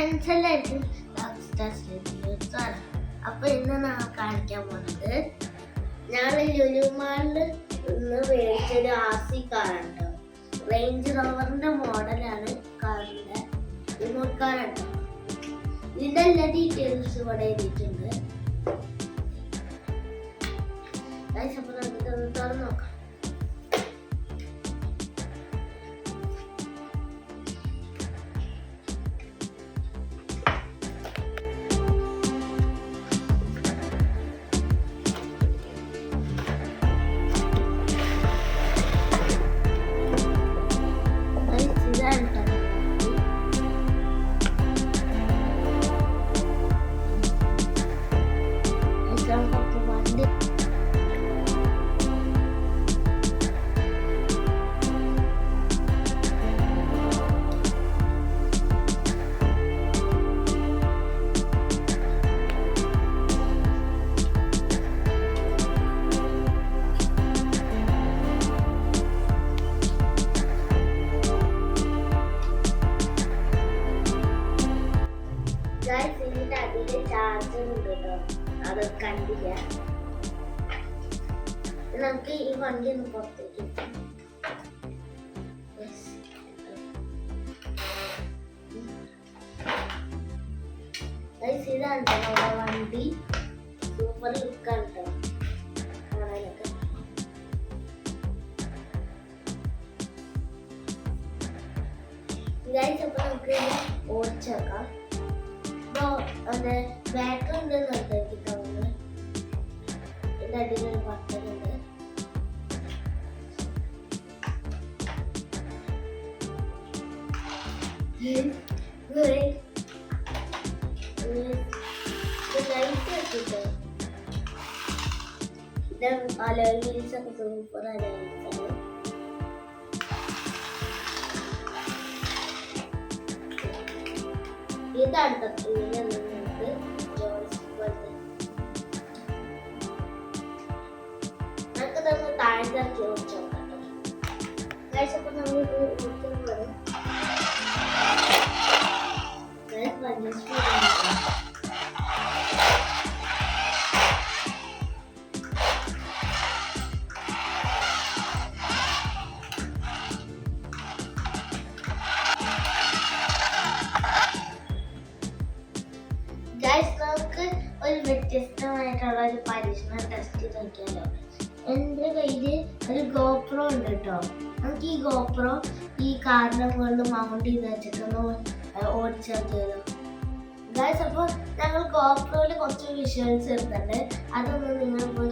Friends എല്ലാവർക്കും അപ്പൊ ഇന്ന് നമ്മൾ കാണിക്കാൻ പോണത് ഞങ്ങൾ ലുലുമാളിൽ ഇന്ന് മേടിച്ചൊരു ആസി കാറുണ്ട് റേഞ്ച് റോവറിന്റെ മോഡലാണ് കാറിന്റെ റിമോട്ട് കാറുണ്ട് ഇതിന്റെ എല്ലാ ഡീറ്റെയിൽസ് ഇവിടെ എഴുതിയിട്ടുണ്ട്. അപ്പൊ നമുക്ക് തുറന്ന് നോക്കാം. Hoşçakalın. കണ്ടില്ല നമുക്ക് ഈ വണ്ടി ഒന്ന് പുറത്തേക്ക് ഇതാണ് നമ്മുടെ വണ്ടി. സൂപ്പർ ലുക്കാണ് കേട്ടോ. കാണാനൊക്കെ. ഗൈസ് അപ്പൊ നമുക്ക് ഓടിച്ചേക്കാം അപ്പൊ അത് ബാറ്ററി ഉണ്ടെന്ന് നിർത്തി ബട്ടൺ ഉണ്ട് ലൈറ്റ് വെച്ചിട്ട് ഇത് അലോയിൽസ് ഒക്കെ സൂപ്പർ അലോയിൽസ് ആണ് ഇതാണ് ട്ടോ मजला घेऊन चौकात गाईस आपण आम्ही उत्तर बरं गलत बांधल्यास guys, look, we'll the night of the party. Not as good as the other. ഒരു ഗോപ്രോ ഉണ്ട് കേട്ടോ. നമുക്ക് ഈ ഗോപ്രോ ഈ കാറിന്റെ മുകളിൽ മൗണ്ട് ചെയ്ത് വെച്ചിട്ടൊന്ന് ഓടിച്ചു നോക്കിയാലോ ഗൈസ് അപ്പോൾ ഞങ്ങൾ ഗോപ്രോയിൽ കുറച്ച് വിഷ്വൽസ് എടുത്തിട്ടുണ്ട്. അതൊന്ന് നിങ്ങൾ പോയി